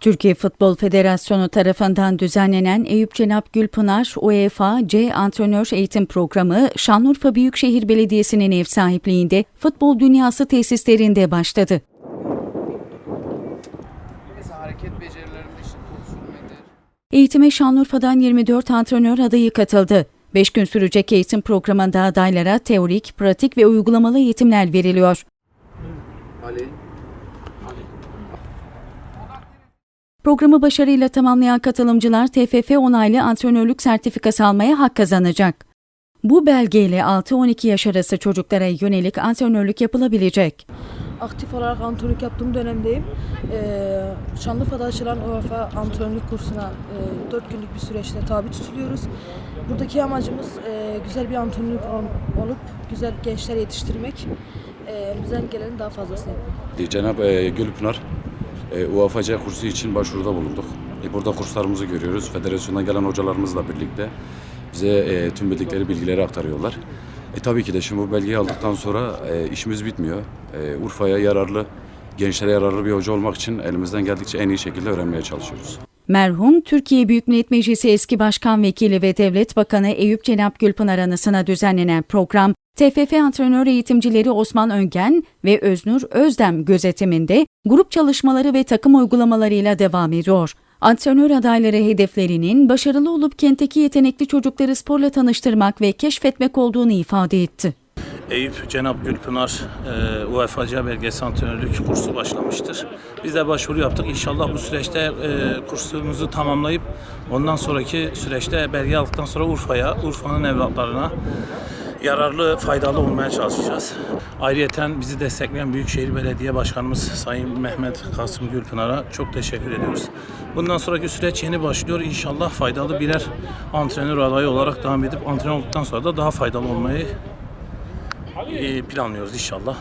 Türkiye Futbol Federasyonu tarafından düzenlenen Eyüp Cenap Gülpınar UEFA C Antrenör Eğitim Programı Şanlıurfa Büyükşehir Belediyesi'nin ev sahipliğinde futbol dünyası tesislerinde başladı. Eğitime Şanlıurfa'dan 24 antrenör adayı katıldı. 5 gün sürecek eğitim programında adaylara teorik, pratik ve uygulamalı eğitimler veriliyor. Ali. Programı başarıyla tamamlayan katılımcılar TFF onaylı antrenörlük sertifikası almaya hak kazanacak. Bu belgeyle 6-12 yaş arası çocuklara yönelik antrenörlük yapılabilecek. Aktif olarak antrenörlük yaptığım dönemdeyim. Ee, Şanlıurfa'da açılan UEFA antrenörlük kursuna e, 4 günlük bir süreçte tabi tutuluyoruz. Buradaki amacımız e, güzel bir antrenörlük ol- olup güzel gençler yetiştirmek. E, elimizden gelenin daha fazlasını yapmak. Cenab-ı e, Gülpınar e, kursu için başvuruda bulunduk. E, burada kurslarımızı görüyoruz. Federasyondan gelen hocalarımızla birlikte bize e, tüm bildikleri bilgileri aktarıyorlar. E, tabii ki de şimdi bu belgeyi aldıktan sonra e, işimiz bitmiyor. Urfa'ya yararlı, gençlere yararlı bir hoca olmak için elimizden geldikçe en iyi şekilde öğrenmeye çalışıyoruz. Merhum Türkiye Büyük Millet Meclisi eski Başkan Vekili ve Devlet Bakanı Eyüp Cenap Gülpınar anısına düzenlenen program, TFF antrenör eğitimcileri Osman Öngen ve Öznur Özdem gözetiminde grup çalışmaları ve takım uygulamalarıyla devam ediyor. Antrenör adayları hedeflerinin başarılı olup kentteki yetenekli çocukları sporla tanıştırmak ve keşfetmek olduğunu ifade etti. Eyüp Cenap Gülpınar e, UEFA'ca belgesi antrenörlük kursu başlamıştır. Biz de başvuru yaptık. İnşallah bu süreçte e, kursumuzu tamamlayıp ondan sonraki süreçte belge aldıktan sonra Urfa'ya, Urfa'nın evlatlarına yararlı, faydalı olmaya çalışacağız. Ayrıyeten bizi destekleyen Büyükşehir Belediye Başkanımız Sayın Mehmet Kasım Gülpınar'a çok teşekkür ediyoruz. Bundan sonraki süreç yeni başlıyor. İnşallah faydalı birer antrenör adayı olarak devam edip antrenör olduktan sonra da daha faydalı olmayı planlıyoruz inşallah.